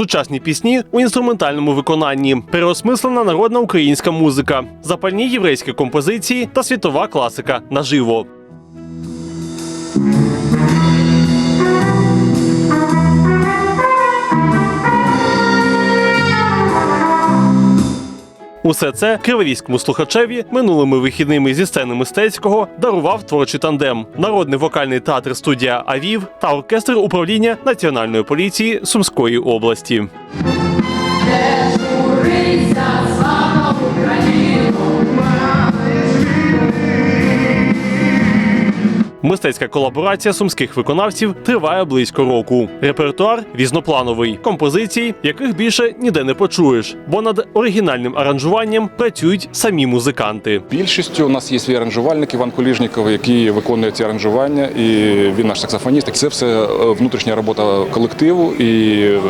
сучасні пісні у інструментальному виконанні, переосмислена народна українська музика, запальні єврейські композиції та світова класика наживо. Усе це криворізькому слухачеві минулими вихідними зі сцени мистецького дарував творчий тандем, народний вокальний театр студія Авів та оркестр управління Національної поліції Сумської області. Мистецька колаборація сумських виконавців триває близько року. Репертуар різноплановий, композицій, яких більше ніде не почуєш, бо над оригінальним аранжуванням працюють самі музиканти. Більшістю у нас є свій аранжувальник Іван Куліжніков, який виконує ці аранжування, і він наш саксофоніст. Це все е, внутрішня робота колективу і е,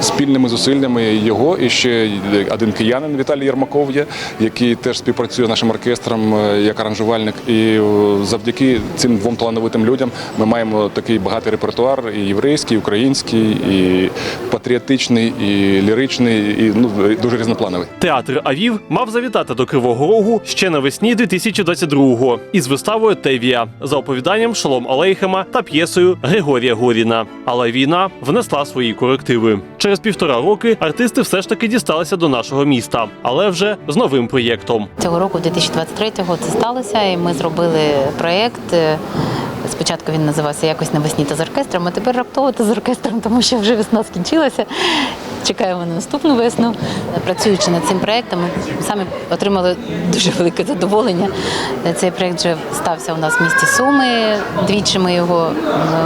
спільними зусиллями його. І ще один киянин Віталій Єрмаков є, який теж співпрацює з нашим оркестром е, як аранжувальник. І завдяки цим двом талановитим людям ми маємо такий багатий репертуар і єврейський, і український, і патріотичний, і ліричний, і ну дуже різноплановий. Театр Авів мав завітати до Кривого Рогу ще навесні 2022-го із виставою Тевія за оповіданням Шолом Алейхема та п'єсою Григорія Горіна. Але війна внесла свої корективи. Через півтора роки артисти все ж таки дісталися до нашого міста, але вже з новим проєктом. Цього року, 2023-го, це сталося, і ми зробили проєкт. Е, Спочатку він називався якось навесні та з оркестром, а тепер раптово та з оркестром, тому що вже весна скінчилася. Чекаємо на наступну весну. Працюючи над цим проєктом, ми самі отримали дуже велике задоволення. Цей проєкт вже стався у нас в місті Суми. Двічі ми його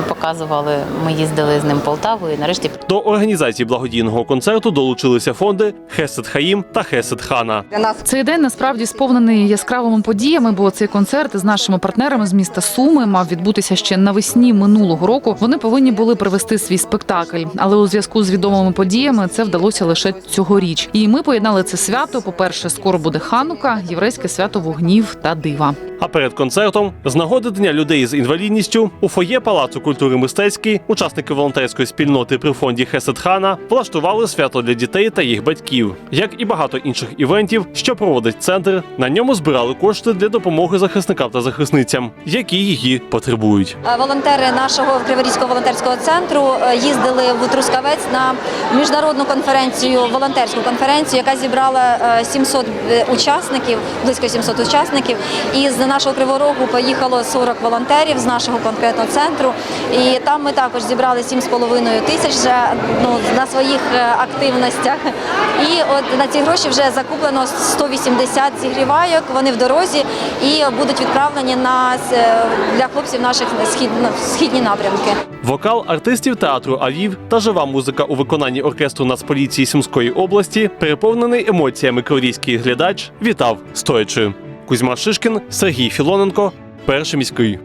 показували. Ми їздили з ним в Полтаву і нарешті До організації благодійного концерту долучилися фонди Хесед Хаїм та Хесед Хана. Цей день насправді сповнений яскравими подіями, бо цей концерт з нашими партнерами з міста Суми мав відбутися ще навесні минулого року. Вони повинні були привести свій спектакль, але у зв'язку з відомими подіями це вдалося лише цьогоріч. І ми поєднали це свято. По перше, скоро буде ханука, єврейське свято вогнів та дива. А перед концертом, з нагоди Дня людей з інвалідністю, у фоє Палацу культури мистецький учасники волонтерської спільноти при фонді Хесед Хана влаштували свято для дітей та їх батьків. Як і багато інших івентів, що проводить центр, на ньому збирали кошти для допомоги захисникам та захисницям, які її потребують. е, волонтери нашого Криворізького волонтерського центру е, їздили в Трускавець на міжнародну конференцію, волонтерську конференцію, яка зібрала е, 700 учасників, близько 700 учасників. І з нашого Криворогу поїхало 40 волонтерів з нашого конкретного центру. І там ми також зібрали 7,5 тисяч вже ну, на своїх е, активностях. І от на ці гроші вже закуплено 180 зігрівайок. Вони в дорозі і будуть відправлені на е, для хлопців наших схід, східні напрямки. Вокал артистів театру Авів та жива музика у виконанні оркестру Нацполіції Сумської області, переповнений емоціями корейський глядач, вітав стоячи. Кузьма Шишкін, Сергій Філоненко, перший міський.